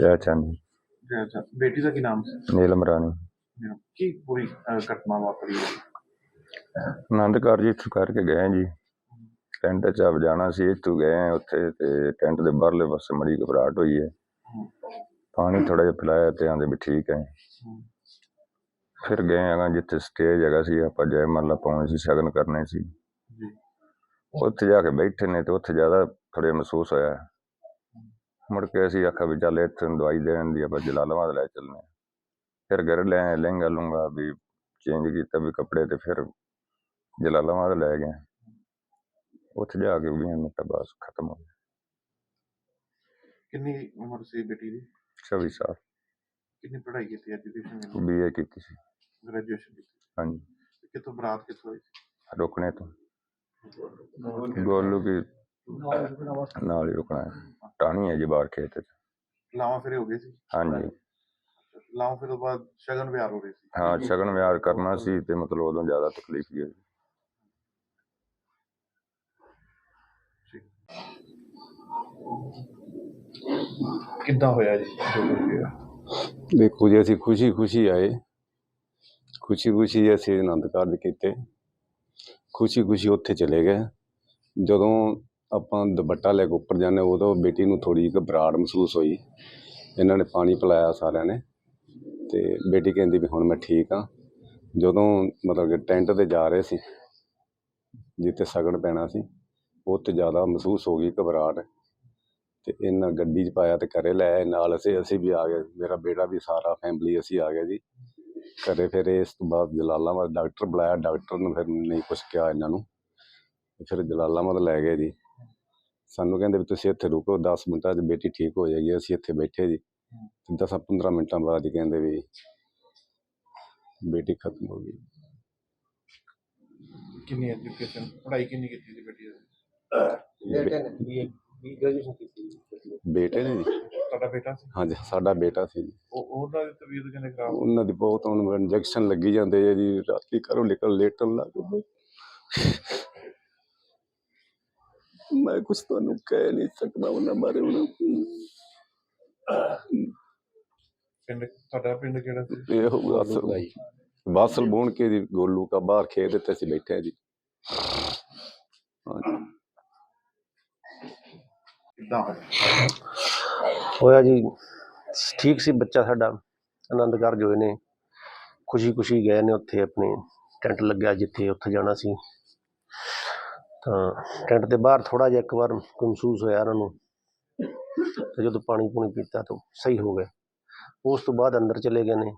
ਜੈ ਚੰਦ। ਅੱਛਾ ਅੱਛਾ ਬੇਟੀ ਦਾ ਕੀ ਨਾਮ ਸੀ? ਨੀਲਮ ਰਾਣੀ। ਕੀ ਪੂਰੀ ਘਟਨਾ ਵਾਪਰੀ ਆਨੰਦ ਕਾਰਜ ਇੱਥੋਂ ਕਰਕੇ ਗਏ ਜੀ। ਟੈਂਟ 'ਚ ਆਪ ਜਾਣਾ ਸੀ ਇੱਥੋਂ ਗਏ ਹਾਂ ਉੱਥੇ ਤੇ ਟੈਂਟ ਦੇ ਬਾਹਰਲੇ ਪਾਸੇ ਮੜੀ ਘਬਰਾਹਟ ਹੋਈ ਹੈ। ਪਾਣੀ ਥੋੜਾ ਜਿਹਾ ਪਿਲਾਇਆ ਤੇ ਆਂਦੇ ਵੀ ਠੀਕ ਹੈ। ਫਿਰ ਗਏ ਹੈਗਾ ਜਿੱਥੇ ਸਟੇਜ ਹੈਗਾ ਸੀ ਆਪਾਂ ਜੈ ਮੱਲਾ ਪਾਉਣੇ ਸੀ ਸ਼ਗਨ ਕਰਨੇ ਸੀ। ਜੀ। ਉੱਥੇ ਜਾ ਕੇ ਬੈਠੇ ਨੇ ਤੇ ਉੱਥੇ ਜ਼ਿਆਦਾ ਥੋੜ੍ਹਾ ਮਹਿਸੂਸ ਹੋਇਆ। ਮੁੜ ਕੇ ਅਸੀਂ ਆਖਿਆ ਵੀ ਚੱਲ ਇੱਥੇ ਨੂੰ ਦਵਾਈ ਦੇਣ ਦੀ ਆਪਾਂ ਜਲਾਲਾਬਾਦ ਲੈ ਚੱਲਨੇ ਹਾਂ। ਫਿਰ ਘਰ ਲੈ ਆਏ ਲਹਿੰਗਾ ਲੂੰਗਾ ਵੀ ਚੇਂਜ ਕੀਤਾ ਵੀ ਕੱਪੜੇ ਤੇ ਫਿਰ ਜਲਾਲਾਬਾਦ ਲੈ ਗਏ। ਉੱਥੇ ਜਾ ਕੇ ਵੀ ਮਿੰਟ ਬਸ ਖਤਮ ਹੋ ਗਿਆ। ਕਿੰਨੀ ਉਮਰ ਸੀ ਬੇਟੀ ਦੀ? 24 ਸਾਲ। ਕਿੰਨੀ ਪੜ੍ਹਾਈ ਕੀਤੀ ਐਜੂਕੇਸ਼ਨ ਬੀਏ ਕੀਤੀ ਸੀ। ਗ੍ਰੈਜੂਏਸ਼ਨ ਕੀਤੀ। ਹਾਂਜੀ। ਕਿੱਥੋਂ ਬਰਾਤ ਕਿੱਥੋਂ ਹੋਈ? ਸੀ ਰੁਕਣੇ ਤੋਂ। ਗੋਲੂ ਕੀ ਨਾਲ ਹੀ ਰੁਕਣਾ ਹੈ। ਟਾਣੀ ਹੈ ਜੀ ਬਾਹਰ ਖੇਤ 'ਚ। ਲਾਵਾਂ ਫਿਰ ਹੋ ਗਏ ਸੀ। ਹਾਂਜੀ। ਲਾਵਾਂ ਫਿਰ ਤੋਂ ਬਾਅਦ ਸ਼ਗਨ ਵਿਆਹ ਹੋ ਰਹੇ ਸੀ। ਹਾਂ ਸ਼ਗਨ ਵਿਆਹ ਕਰਨਾ ਸੀ ਤੇ ਮਤਲਬ ਉਦੋਂ ਜ਼ਿਆਦਾ ਤਕਲੀਫ ਹੀ ਹੋਈ ਠੀਕ। ਕਿੱਦਾਂ ਹੋਇਆ ਜੀ? ਜੋ ਕੁਝ ਵੀ ਹੋਇਆ? ਦੇਖੋ ਜੀ ਅਸੀਂ ਖੁਸ਼ੀ ਖੁਸ਼ੀ ਆਏ। ਖੁਸ਼ੀ ਖੁਸ਼ੀ ਅਸੀਂ ਆਨੰਦ ਕਾਰਜ ਕੀਤੇ। ਖੁਸ਼ੀ ਖੁਸ਼ੀ ਉੱਥੇ ਚਲੇ ਗਏ। ਜਦੋਂ ਆਪਾਂ ਦੁਪੱਟਾ ਲੈ ਕੇ ਉੱਪਰ ਜਾਂਦੇ ਉਦੋਂ ਬੇਟੀ ਨੂੰ ਥੋੜੀ ਘਬਰਾਹਟ ਮਹਿਸੂਸ ਹੋਈ। ਇਹਨਾਂ ਨੇ ਪਾਣੀ ਪਿਲਾਇਆ ਸਾਰਿਆਂ ਨੇ ਤੇ ਬੇਟੀ ਕਹਿੰਦੀ ਵੀ ਹੁਣ ਮੈਂ ਠੀਕ ਹਾਂ। ਜਦੋਂ ਮਤਲਬ ਕਿ ਟੈਂਟ ਤੇ ਜਾ ਰਹੇ ਸੀ, ਜਿੱਥੇ ਸਗਨ ਪੈਣਾ ਸੀ, ਉੱਥੇ ਜ਼ਿਆਦਾ ਮਹਿਸੂਸ ਹੋ ਗਈ ਘਬਰਾਹਟ ਤੇ ਇਹਨਾਂ ਗੱਡੀ 'ਚ ਪਾਇਆ ਤੇ ਘਰੇ ਲੈ ਆਏ। ਨਾਲ ਅਸੀਂ ਅਸੀਂ ਵੀ ਆ ਗਏ। ਮੇਰਾ ਬੇਟਾ ਵੀ ਸਾਰਾ ਫੈਮਿਲੀ ਅਸੀਂ ਆ ਗਏ ਜੀ। ਘਰੇ ਫਿਰ ਇਸ ਤੋਂ ਬਾਅਦ ਜਲਾਲਾਬਾਦ ਡਾਕਟਰ ਬੁਲਾਇਆ। ਡਾਕਟਰ ਨੇ ਫਿਰ ਨਹੀਂ ਕੁਛ ਕਿਹਾ ਇਹਨਾਂ ਨੂੰ। ਫਿਰ ਜਲਾਲਾਬਾਦ ਲੈ ਗਏ ਜੀ। ਸਾਨੂੰ ਕਹਿੰਦੇ ਵੀ ਤੁਸੀਂ ਇੱਥੇ ਰੁਕੋ 10 ਮਿੰਟਾਂ 'ਚ ਬੇਟੀ ਠੀਕ ਹੋ ਜਾਏਗੀ ਅਸੀਂ ਇੱਥੇ ਬੈਠੇ ਜੀ। ਤੇ 10 15 ਮਿੰਟਾਂ ਬਾਅਦ ਹੀ ਕਹਿੰਦੇ ਵੀ ਬੇਟੀ ਖਤਮ ਹੋ ਗਈ। ਕਿੰਨੀ ਐਜੂਕੇਸ਼ਨ ਪੜ੍ਹਾਈ ਕਿੰਨੀ ਕੀਤੀ ਸੀ ਬੇਟੀ ਦੀ ਬੇਟੇ ਨੇ ਜੀ ਤੁਹਾਡਾ ਬੇਟਾ ਸੀ? ਹਾਂਜੀ ਸਾਡਾ ਬੇਟਾ ਸੀ ਜੀ। ਉਹ ਉਹਨਾਂ ਦੀ ਤਬੀਅਤ ਕਿੰਨੇ ਖਰਾਬ? ਉਹਨਾਂ ਦੀ ਬਹੁਤ ਹੁਣ ਇੰਜੈਕਸ਼ਨ ਲੱਗੀ ਜਾਂਦੇ ਜੀ ਰਾਤੀ ਘਰੋਂ ਨਿਕਲ ਲੇਟਣ ਲੱਗ ਪਏ। ਮੈਂ ਕੁਝ ਤੁਹਾਨੂੰ ਕਹਿ ਨਹੀਂ ਸਕਦਾ ਉਹਨਾਂ ਬਾਰੇ ਹੁਣ ਪਿੰਡ ਤੁਹਾਡਾ ਪਿੰਡ ਕਿਹੜਾ ਸੀ? ਇਹ ਹੋਊਗਾ ਅਸਲ ਵਾਸਲ ਬੋਣ ਕੇ ਜੀ ਗੋਲੂ ਕਾ ਬਾਹਰ ਖੇਤ ਤੇ ਅਸੀਂ ਬੈਠੇ ਆ ਜੀ। ਕਿੱਦਾਂ ਹੋਇਆ? ਜੀ ਠੀਕ ਸੀ ਬੱਚਾ ਸਾਡਾ ਆਨੰਦ ਕਾਰਜ ਹੋਏ ਨੇ। ਖੁਸ਼ੀ ਖੁਸ਼ੀ ਗਏ ਨੇ ਉੱਥੇ ਆਪਣੇ ਟੈਂਟ ਲੱਗਿਆ ਜਿੱਥੇ ਉੱਥੇ ਜਾਣਾ ਸੀ। ਤਾਂ ਟੈਂਟ ਦੇ ਬਾਹਰ ਥੋੜਾ ਜਿਹਾ ਇੱਕ ਵਾਰ ਮਹਿਸੂਸ ਹੋਇਆ ਉਹਨਾਂ ਨੂੰ ਤੇ ਜਦੋਂ ਪਾਣੀ ਪੂਣੀ ਪੀਤਾ ਤਾਂ ਸਹੀ ਹੋ ਗਏ ਉਸ ਤੋਂ ਬਾਅਦ ਅੰਦਰ ਚਲੇ ਗਏ ਨੇ।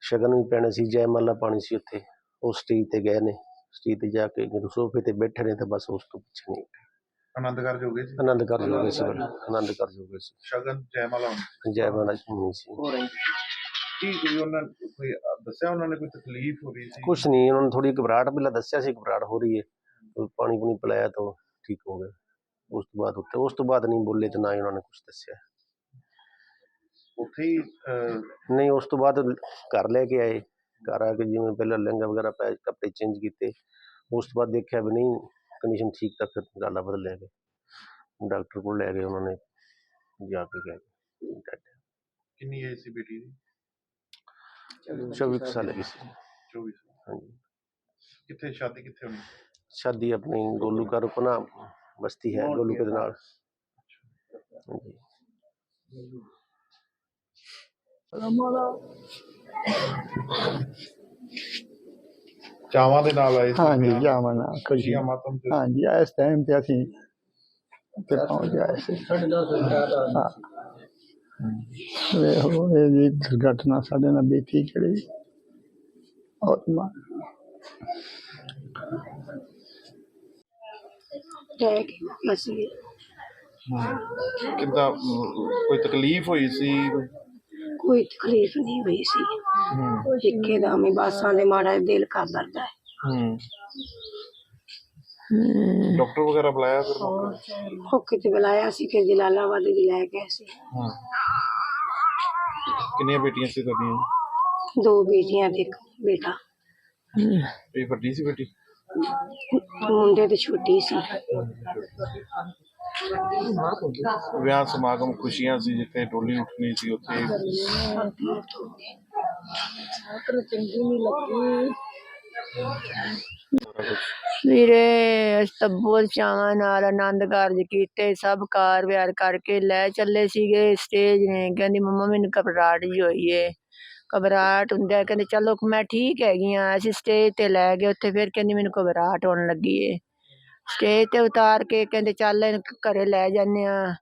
ਸ਼ਗਨ ਵੀ ਪੈਣੇ ਸੀ ਜੈ ਮਾਲਾ ਪਾਣੀ ਸੀ ਉੱਥੇ। ਉਹ ਸਟੇਜ ਤੇ ਗਏ ਨੇ। ਸਟੇਜ ਤੇ ਜਾ ਕੇ ਜਦੋਂ ਸੋਫੇ ਤੇ ਬੈਠੇ ਨੇ ਤਾਂ ਬਸ ਉਸ ਤੋਂ ਪਿੱਛੇ ਨਹੀਂ ਆਨੰਦ ਕਾਰਜ ਹੋ ਗਏ ਸੀ? ਆਨੰਦ ਕਾਰਜ ਹੋ ਗਏ ਸੀ ਬੜਾ, ਆਨੰਦ ਕਾਰਜ ਹੋ ਗਏ ਸੀ। ਸ਼ਗਨ ਜੈਮਾਲਾ ਹੋਣੀ ਸੀ। ਕੀ ਕੋਈ ਉਹਨਾਂ ਕੋਈ ਦੱਸਿਆ ਉਹਨਾਂ ਨੇ ਕੋਈ ਤਕਲੀਫ ਹੋ ਰਹੀ ਸੀ? ਕੁਛ ਨਹੀਂ ਉਹਨਾਂ ਨੂੰ ਥੋੜੀ ਘਬਰਾਹਟ ਪਹਿਲਾਂ ਦੱਸਿਆ ਸੀ ਘਬਰਾਹਟ ਹੋ ਰਹੀ ਹੈ। ਪਾਣੀ ਪੂਣੀ ਪਿਲਾਇਆ ਤਾਂ ਉਹ ਠੀਕ ਹੋ ਗਏ ਉਸ ਤੋਂ ਬਾਅਦ ਉੱਤੇ ਉਸ ਤੋਂ ਬਾਅਦ ਨਹੀਂ ਬੋਲੇ ਤੇ ਨਾ ਹੀ ਉਹਨਾਂ ਨੇ ਕੁਝ ਦੱਸਿਆ। ਉੱਥੇ ਹੀ ਅਹ, ਨਹੀਂ ਉਸ ਤੋਂ ਬਾਅਦ ਘਰ ਲੈ ਕੇ ਆਏ। ਘਰ ਆ ਕੇ ਜਿਵੇਂ ਪਹਿਲਾਂ ਲਹਿੰਗਾ ਵਗੈਰਾ ਪਾਇਆ ਕੱਪੜੇ ਚੇਂਜ ਕੀਤੇ। ਉਸ ਤੋਂ ਬਾਅਦ ਦੇਖਿਆ ਵੀ ਨਹੀਂ ਕੰਡੀਸ਼ਨ ਠੀਕ ਤਾਂ ਫਿਰ ਗਾਲਾ ਬਦਲ ਲੈ ਗਏ। ਡਾਕਟਰ ਕੋਲ ਲੈ ਗਏ ਉਹਨਾਂ ਨੇ ਜਾ ਕੇ ਗਏ ਕਿੰਨੀ ਏਜ ਸੀ ਬੇਟੀ ਦੀ? 24 ਕੁ ਸਾਲ ਦੀ ਸੀ। 24 ਹਾਂਜੀ। ਕਿੱਥੇ ਸ਼ਾਦੀ ਕਿੱਥੇ ਹੋਣੀ ਸ਼ਾਦੀ ਆਪਣੀ ਗੋਲੂ ਘਰ ਉਪਨਾ ਬਸਤੀ ਹੈ ਗੋਲੂ ਕੇ ਦੇ ਨਾਲ ਹਾਂਜੀ ਚਾਵਾਂ ਦੇ ਨਾਲ ਆਏ ਸੀ ਹਾਂਜੀ ਵਿਆਹ। ਜਾਵਾਂ ਨਾ ਖੁਸ਼ੀ ਖੁਸ਼ੀਆਂ ਮਾਤਮ ਤੇ ਹਾਂਜੀ ਇਸ ਟਾਈਮ ਤੇ ਅਸੀਂ ਤੇ ਪਹੁੰਚ ਗਏ ਸੀ ਹਾਂ ਵੇਖੋ ਇਹ ਜੀ ਦੁਰਘਟਨਾ ਸਾਡੇ ਨਾਲ ਬੀਤੀ ਕਿਹੜੀ ਬਹੁਤ ਮਾਂ ਰਹਿ ਕੇ ਅਸੀਂ ਕਿੱਦਾਂ ਅਮ, ਕੋਈ ਤਕਲੀਫ ਹੋਈ ਸੀ ਕੋਈ ਤਕਲੀਫ ਨਹੀਂ ਹੋਈ ਸੀ ਇੱਕੇ ਦਮ ਹੀ ਬਾਸਾਂ ਦੇ ਮਾੜਾ ਜਿਹਾ ਦਿਲ ਕਰ ਦਰਦਾ ਹੈ ਹੂੰ ਡਾਕਟਰ ਵਗੈਰਾ ਬੁਲਾਇਆ ਫਿਰ ਉਹ ਕਿਤੇ ਬੁਲਾਇਆ ਸੀ ਫਿਰ ਜਲਾਲਾਬਾਦ ਵੀ ਲੈ ਗਏ ਸੀ ਹਾਂ ਕਿੰਨੀਆਂ ਬੇਟੀਆਂ ਸੀ ਤੁਹਾਡੀਆਂ ਦੋ ਬੇਟੀਆਂ ਤੇ ਇੱਕ ਬੇਟਾ ਇਹ ਵੱਡੀ ਸੀ ਬੇਟੀ ਮੁੰਡੇ ਤੇ ਛੋਟੀ ਸੀ ਵਿਆਹ ਸਮਾਗਮ ਖੁਸ਼ੀਆਂ ਸੀ ਜਿੱਥੇ ਡੋਲੀ ਉੱਠਣੀ ਸੀ ਉੱਥੇ ਵੀਰੇ ਅਸੀਂ ਤਾਂ ਬਹੁਤ ਚਾਵਾਂ ਨਾਲ ਆਨੰਦ ਕਾਰਜ ਕੀਤੇ ਸਭ ਕਾਰ ਵਿਹਾਰ ਕਰਕੇ ਲੈ ਚੱਲੇ ਸੀਗੇ ਸਟੇਜ ਨੇ ਕਹਿੰਦੀ ਮੰਮਾ ਮੈਨੂੰ ਘਬਰਾਹਟ ਜਿਹੀ ਹੋਈ ਏ ਘਬਰਾਹਟ ਹੁੰਦਾ ਕਹਿੰਦੇ, ਚਲੋ ਮੈਂ ਠੀਕ ਹੈਗੀ ਆ ਅਸੀਂ ਸਟੇਜ ਤੇ ਲੈ ਗਏ ਉੱਥੇ, ਫਿਰ ਕਹਿੰਦੀ ਮੈਨੂੰ ਘਬਰਾਹਟ ਹੋਣ ਲੱਗੀ ਏ। ਸਟੇਜ ਤੇ ਉਤਾਰ ਕੇ ਕਹਿੰਦੇ, ਚੱਲ ਇਹਨੂੰ ਘਰੇ ਲੈ ਜਾਂਦੇ ਆ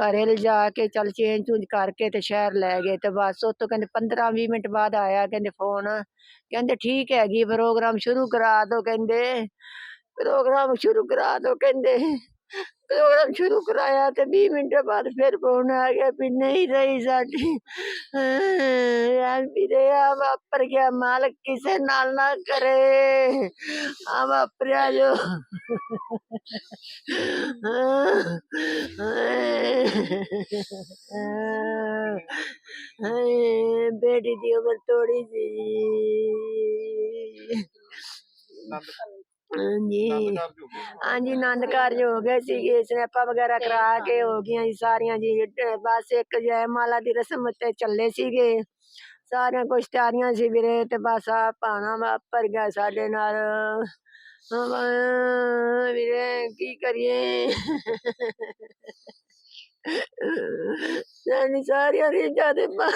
ਘਰੇ ਲਿਜਾ ਕੇ ਚੱਲ ਚੇਂਜ ਚੂੰਜ ਕਰਕੇ ਤੇ ਸ਼ਹਿਰ ਲੈ ਗਏ ਤੇ ਬਸ। ਉੱਥੋਂ ਕਹਿੰਦੇ 15 20 ਮਿੰਟ ਬਾਅਦ ਆਇਆ ਕਹਿੰਦੇ ਫੋਨ ਕਹਿੰਦੇ, ਠੀਕ ਹੈਗੀ ਪ੍ਰੋਗਰਾਮ ਸ਼ੁਰੂ ਕਰਾ ਦਿਓ ਕਹਿੰਦੇ। ਪ੍ਰੋਗਰਾਮ ਸ਼ੁਰੂ ਕਰਾ ਦਿਓ ਕਹਿੰਦੇ। ਪ੍ਰੋਗਰਾਮ ਸ਼ੁਰੂ ਕਰਾਇਆ ਤੇ 20 ਮਿੰਟ ਬਾਅਦ ਫਿਰ ਫੋਨ ਆ ਗਿਆ ਵੀ ਨਹੀਂ ਰਹੀ ਸਾਡੀ। ਯਾਰ ਵੀਰੇ ਆ ਵਾਪਰ ਗਿਆ ਮਾਲਕ ਕਿਸੇ ਨਾਲ ਨਾ ਕਰੇ ਆ ਵਾਪਰਿਆ ਜੋ ਹਾਏ ਬੇਟੀ ਦੀ ਉਮਰ ਥੋੜੀ ਸੀ ਹਾਂਜੀ ਹਾਂਜੀ ਆਨੰਦ ਕਾਰਜ ਹੋ ਗਏ ਸੀਗੇ ਸਨੈਪਾਂ ਵਗੈਰਾ ਕਰਾ ਕੇ ਹੋ ਗਈਆਂ ਜੀ ਸਾਰੀਆਂ ਜੀ ਅਹ ਬਸ ਇੱਕ ਜੈਮਾਲਾ ਦੀ ਰਸਮ ਤੇ ਚੱਲੇ ਸੀਗੇ ਸਾਰੀਆਂ ਕੁਛ ਤਿਆਰੀਆਂ ਸੀ ਵੀਰੇ ਤੇ ਬਸ ਆ ਪਾਣਾ ਵਾਪਰ ਗਿਆ ਸਾਡੇ ਨਾਲ। ਵੀਰੇ ਕੀ ਕਰੀਏ? ਸਾਡੀ ਸਾਰੀਆਂ ਰੀਝਾਂ ਦੇ ਮਾ